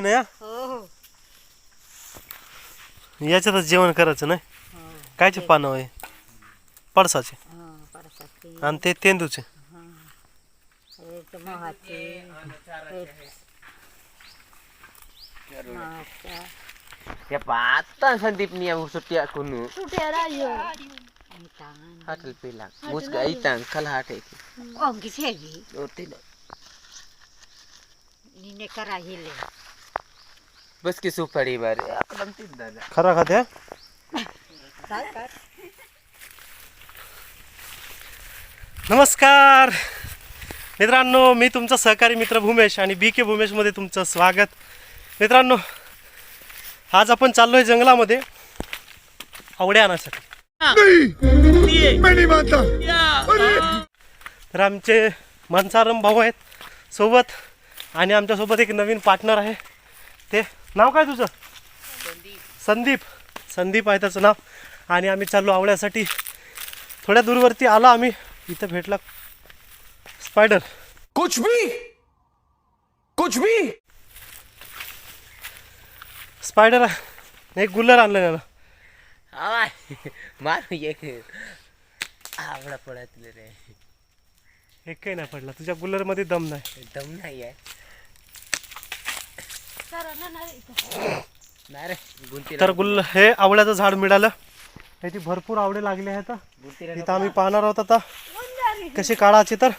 आहे ना या? हो हो. याच्यातच जेवण करायचं नाही? हो. कायचे पानं आहे पडसाचे. हो परसाची आणि ते तेंदूचे. एक मोहाची एक मोहाच्या Ya patah santip ni yang itang kalah hati. निने करा हिले. Aku lam tidak ada. खरा खात्या नमस्कार. मित्रांनो मी तुमचा सहकारी मित्र भूमेश आणि बी के भूमेशमध्ये तुमचं स्वागत. मित्रांनो आज आपण चाललोय जंगलामध्ये आवड्या आणण्यासाठी तर आमचे मनसारम भाऊ आहेत सोबत आणि आमच्यासोबत एक नवीन पार्टनर आहे. ते नाव काय तुझं? संदीप. संदीप. आहे त्याचं नाव. आणि आम्ही चाललो आवड्यासाठी थोड्या दूरवरती आलो आम्ही. इथं भेटला स्पायडर कुछ भी? कुछ भी? स्पायडर एक गुल्लर आणलं. Maru ye ke. आवडा पडत रे. एक काही नाही पडला. तुझ्या गुल्लरमध्ये दम नाही. दम नाही आहे. नाही रे गुंती तर गुल्ल हे आवळ्याचं झाड मिळालं. त्याची भरपूर आवडे लागले आहेत. इथं आम्ही पाहणार आहोत आता. कसे काढायचे तर.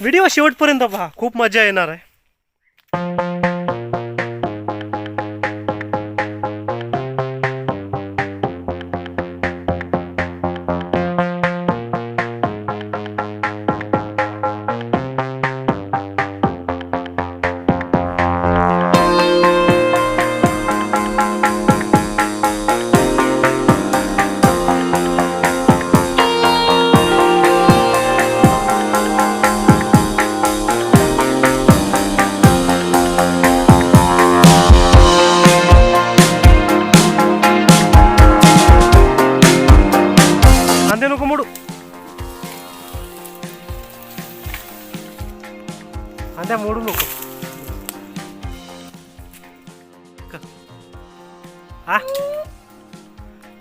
व्हिडिओ शेवटपर्यंत पहा खूप मजा येणार आहे. आता मोडू नको. हा?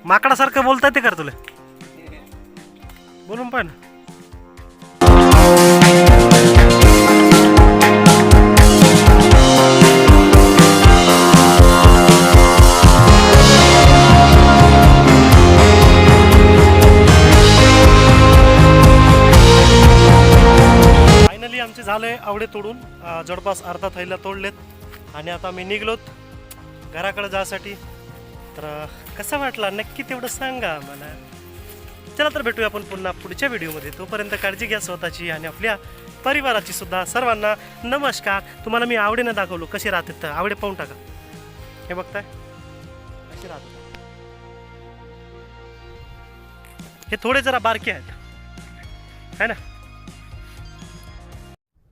माकडासारखं बोलता ते कर तुला. बोलून पाय आमचे झाले आवडे तोडून जवळपास अर्धा थैला तोडलेत. आणि आता मी निघलोत घराकडे जायसाठी. तर कसा वाटला? नक्की तेवढं सांगा मला चला तर भेटूया आपण पुन्हा पुढच्या व्हिडिओमध्ये. तोपर्यंत काळजी घ्या स्वतःची आणि आपल्या परिवाराची सुद्धा. सर्वांना नमस्कार. तुम्हाला मी आवडीनं दाखवलो. कसे राहतात तर आवडे पाहून टाका. हे बघताय. कसे राहतात? हे थोडे जरा बारके आहेत. है ना?